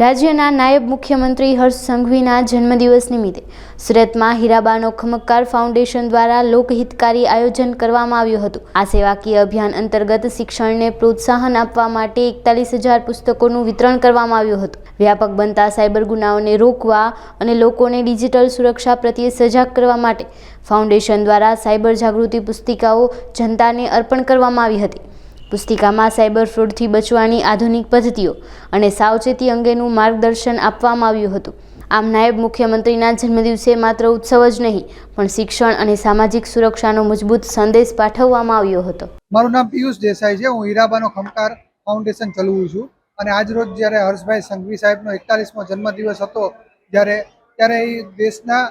રાજ્યના નાયબ મુખ્યમંત્રી હર્ષ સંઘવીના જન્મદિવસ નિમિત્તે સુરતમાં હીરાબાનો ખમક્કાર ફાઉન્ડેશન દ્વારા લોકહિતકારી આયોજન કરવામાં આવ્યું હતું. આ સેવાકીય અભિયાન અંતર્ગત શિક્ષણને પ્રોત્સાહન આપવા માટે એકતાલીસ હજાર પુસ્તકોનું વિતરણ કરવામાં આવ્યું હતું. વ્યાપક બનતા સાયબર ગુનાઓને રોકવા અને લોકોને ડિજિટલ સુરક્ષા પ્રત્યે સજાગ કરવા માટે ફાઉન્ડેશન દ્વારા સાયબર જાગૃતિ પુસ્તિકાઓ જનતાને અર્પણ કરવામાં આવી હતી. પુસ્તિકામાં સાયબર ફ્રોડથી બચવાની આધુનિક પદ્ધતિઓ અને સાવચેતી અંગેનું માર્ગદર્શન આપવામાં આવ્યું હતું. આમ નાયબ મુખ્યમંત્રીના જન્મદિવસે માત્ર ઉત્સવ જ નહીં, પણ શિક્ષણ અને સામાજિક સુરક્ષાનો મજબૂત સંદેશ પાઠવવામાં આવ્યો હતો. મારું નામ પિયુષ દેસાઈ છે. હું હીરાબાનો ખમકાર ફાઉન્ડેશન ચલાવું છું અને આજરોજ જ્યારે હર્ષભાઈ સંઘવી સાહેબનો એકતાલીસમો જન્મદિવસ હતો, જ્યારે ત્યારે એ દેશના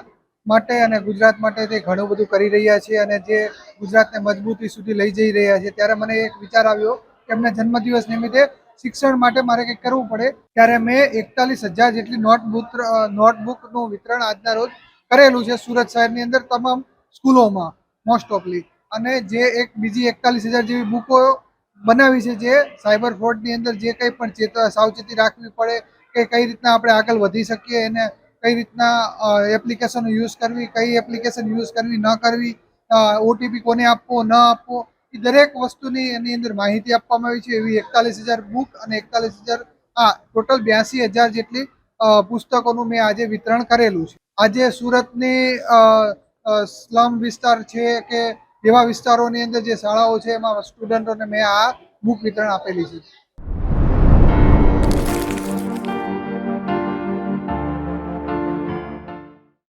માટે અને ગુજરાત માટે તે ઘણું બધું કરી રહ્યા છે અને જે ગુજરાતને મજબૂતી સુધી લઈ જઈ રહ્યા છે. ત્યારે મને એક વિચાર આવ્યો કે એમના જન્મદિવસ નિમિત્તે શિક્ષણ માટે મારે કંઈક કરવું પડે. ત્યારે મેં એકતાલીસ હજાર જેટલી નોટબુક નોટબુકનું વિતરણ આજના રોજ કરેલું છે સુરત શહેરની અંદર તમામ સ્કૂલોમાં મોસ્ટ ઓફલી અને જે એક બીજી એકતાલીસ હજાર જેવી બુકો બનાવી છે જે સાયબર ફ્રોડની અંદર જે કંઈ પણ ચેતવા સાવચેતી રાખવી પડે કે કઈ રીતના આપણે આગળ વધી શકીએ એને કઈ રીતના એપ્લિકેશનો યુઝ કરવી, કઈ એપ્લિકેશન યુઝ કરવી, ન કરવી ઓટીપી કોને આપવો, ન આપવો, એ દરેક વસ્તુની એની અંદર માહિતી આપવામાં આવી છે. એવી એકતાલીસ હજાર બુક અને એકતાલીસ હજાર, હા ટોટલ બ્યાસી હજાર જેટલી પુસ્તકોનું મેં આજે વિતરણ કરેલું છે. આજે સુરતની સ્લમ વિસ્તાર છે કે એવા વિસ્તારોની અંદર જે શાળાઓ છે, એમાં સ્ટુડન્ટોને મેં આ બુક વિતરણ આપેલી છે.